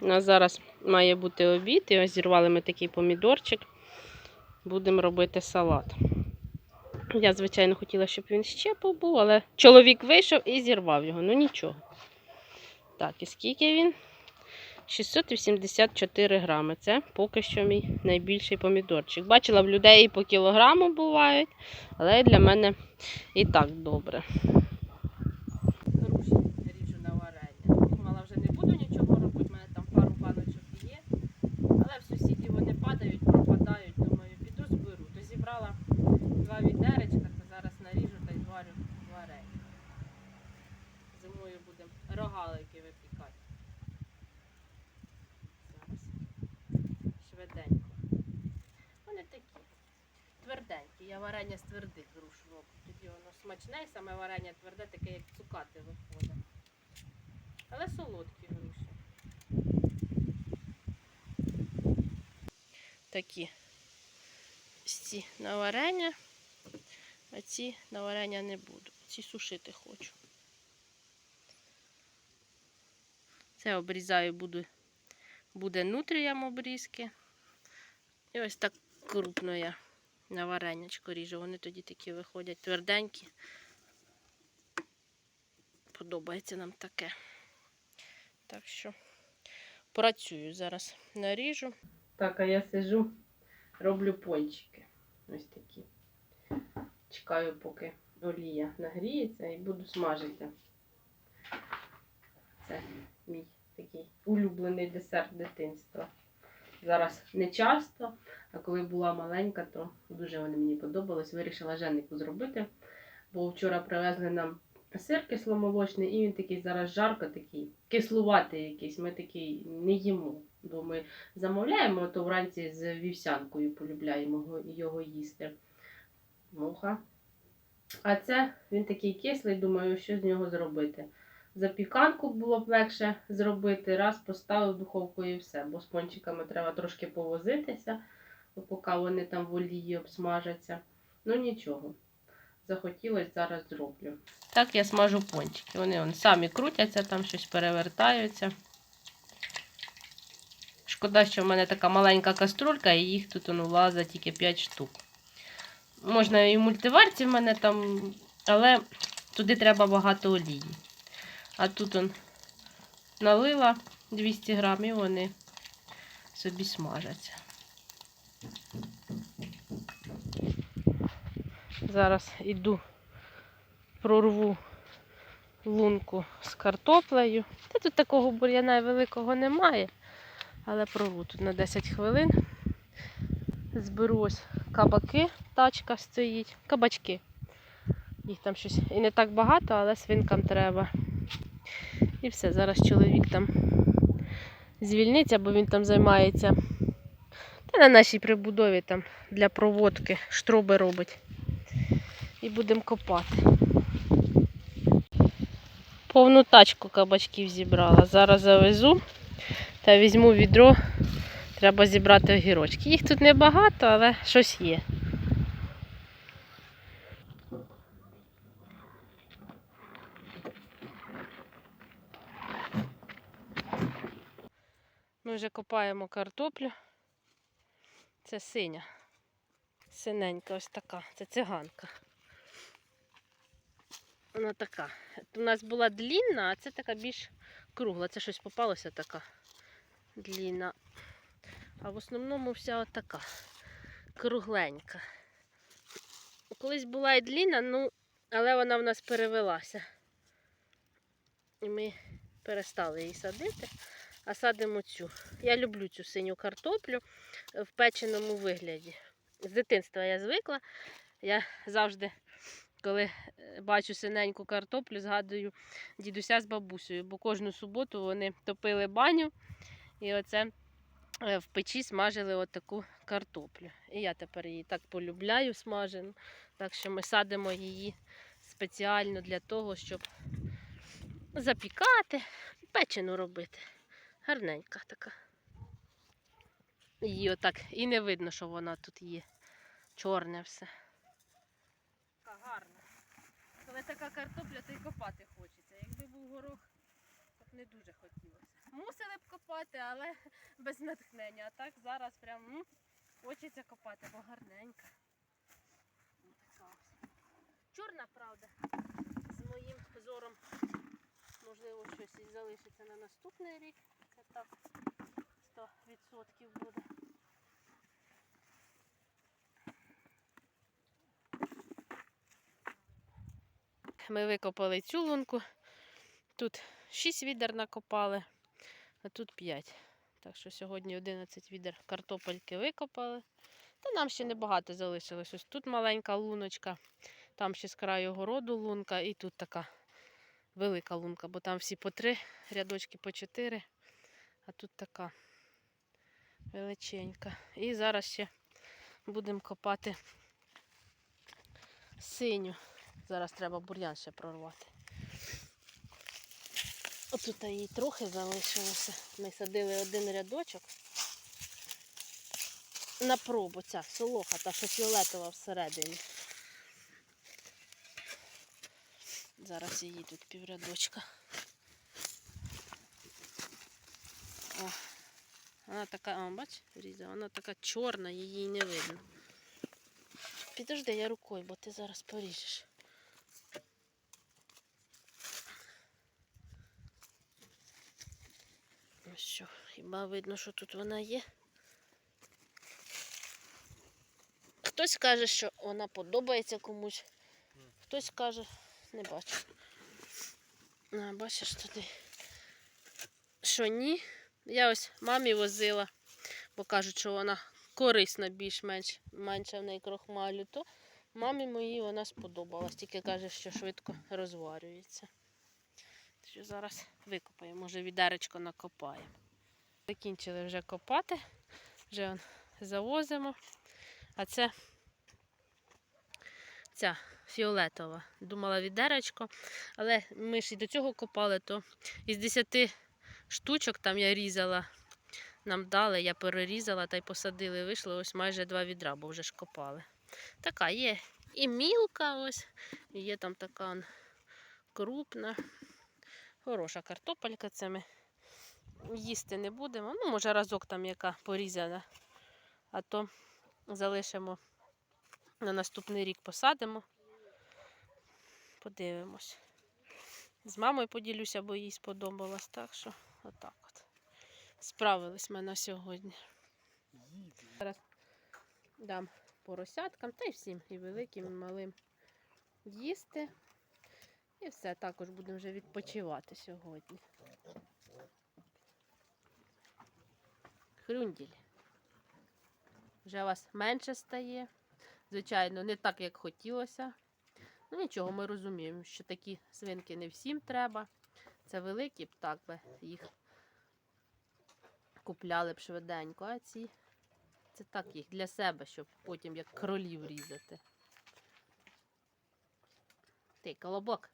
У нас зараз має бути обід, і ось зірвали ми такий помідорчик. Будемо робити салат. Я, звичайно, хотіла, щоб він ще побув, але чоловік вийшов і зірвав його. Ну нічого. Так, і скільки він? 684 грами. Це поки що мій найбільший помідорчик. Бачила, в людей і по кілограму бувають, але для мене і так добре. Груші ріжу на варення. Думала, вже не буду нічого робити, в мене там пару баночок є. Але в сусідів вони падають, пропадають. Думаю, піду зберу. То зібрала два відеречка, то зараз наріжу та й зварю варення. Зимою будемо рогалики випікати. Зараз. Швиденько. Вони такі. Тверденькі. Я варення з твердих груш роблю. Тоді воно смачне, і саме варення тверде, таке, як цукати виходить. Але солодкі груші. Такі. Ці на варення, а ці на варення не буду. Ці сушити хочу. Це обрізаю, буду, буде нутріям обрізки. І ось так крупно я на варенячко ріжу. Вони тоді такі виходять тверденькі. Подобається нам таке. Так що працюю зараз наріжу. Так, а я сижу, роблю пончики. Ось такі. Чекаю, поки олія нагріється і буду смажити. Це мій такий улюблений десерт дитинства. Зараз не часто, а коли була маленька, то дуже вони мені подобались. Вирішила Женику зробити, бо вчора привезли нам сир кисломолочний, і він такий зараз жарко, такий кислуватий якийсь. Ми такий не їмо. Бо ми замовляємо, то вранці з вівсянкою полюбляємо його їсти. Муха. А це він такий кислий, думаю, що з нього зробити. Запіканку було б легше зробити, раз поставив в духовку і все, бо з пончиками треба трошки повозитися, поки вони там в олії обсмажаться. Ну нічого. Захотілося зараз зроблю. Так я смажу пончики. Вони вон, самі крутяться, там щось перевертаються. Шкода, що в мене така маленька каструлька, і їх тут он, влазить тільки 5 штук. Можна і мультиварці в мене там, але туди треба багато олії. А тут он налила 200 грам і вони собі смажаться. Зараз іду прорву лунку з картоплею. Та тут такого бур'яна великого немає, але прорву тут на 10 хвилин. Зберу ось кабаки, тачка стоїть, кабачки. Їх там щось і не так багато, але свинкам треба. І все, зараз чоловік там звільниться, бо він там займається. Та на нашій прибудові там для проводки штроби робить. І будемо копати. Повну тачку кабачків зібрала. Зараз завезу та візьму відро. Треба зібрати огірочки. Їх тут небагато, але щось є. Ми вже копаємо картоплю. Це синя. Синенька ось така. Це циганка. Вона така. У нас була длінна, а це така більш кругла. Це щось попалося така длінна. А в основному вся отака кругленька. Колись була і длінна, ну, але вона в нас перевелася. І ми перестали її садити, а садимо цю. Я люблю цю синю картоплю в печеному вигляді. З дитинства я звикла. Я завжди, коли е, бачу синеньку картоплю, згадую дідуся з бабусею, бо кожну суботу вони топили баню і оце е, в печі смажили отаку картоплю. І я тепер її так полюбляю смажену. Так що ми садимо її спеціально для того, щоб запікати, печену робити. Гарненька така. Її отак і не видно, що вона тут є. Чорне все. Така гарна. Коли така картопля, то й копати хочеться. Якби був горох, то б не дуже хотілося. мусили б копати, але без натхнення. А так зараз прям м, хочеться копати, бо гарненька. Така. Чорна, правда, з моїм зором. Можливо, щось і залишиться на наступний рік. Так 100% буде. Ми викопали цю лунку. Тут 6 відер накопали, а тут 5. Так що сьогодні 11 відер картопельки викопали. Та нам ще небагато залишилось. Ось тут маленька луночка, там ще з краю городу лунка, і тут така велика лунка, бо там всі по три, рядочки по чотири, а тут така величенька. І зараз ще будемо копати синю. Зараз треба бур'ян ще прорвати. Отут їй трохи залишилося. Ми садили один рядочок. На пробу ця солоха, та що фіолетова всередині. Зараз її тут піврядочка. О, вона така, о, бач, Різа, вона така чорна, її не видно. Підожди, я рукою, бо ти зараз поріжеш. Ось що, хіба видно, що тут вона є? Хтось каже, що вона подобається комусь, хтось каже, не бачу. А, бачиш туди. Що ні? Я ось мамі возила, бо кажуть, що вона корисна більш-менш менше в неї крохмалю, то мамі моїй вона сподобалась, тільки каже, що швидко розварюється. Що зараз викопаємо, може відеречко накопаємо. Закінчили вже копати, вже он завозимо. А це ця фіолетова. Думала відеречко, але ми ж і до цього копали, то із 10 штучок там я різала, нам дали, я перерізала та й посадили. Вийшло ось майже два відра, бо вже ж копали. Така є і мілка ось, і є там така крупна. Хороша картопелька, це їсти не будемо. Ну, може, разок там яка порізана, а то залишимо на наступний рік посадимо. Подивимось. З мамою поділюся, бо їй сподобалось. Так що отак от. Справились ми на сьогодні. Зараз дам поросяткам та й всім, і великим, і малим їсти. І все, також будемо вже відпочивати сьогодні. Хрюнділь. Вже вас менше стає. Звичайно, не так, як хотілося. Ну нічого, ми розуміємо, що такі свинки не всім треба. Це великі б так би їх купляли б швиденько, а ці це так їх для себе, щоб потім як кролів різати. Ти, колобок.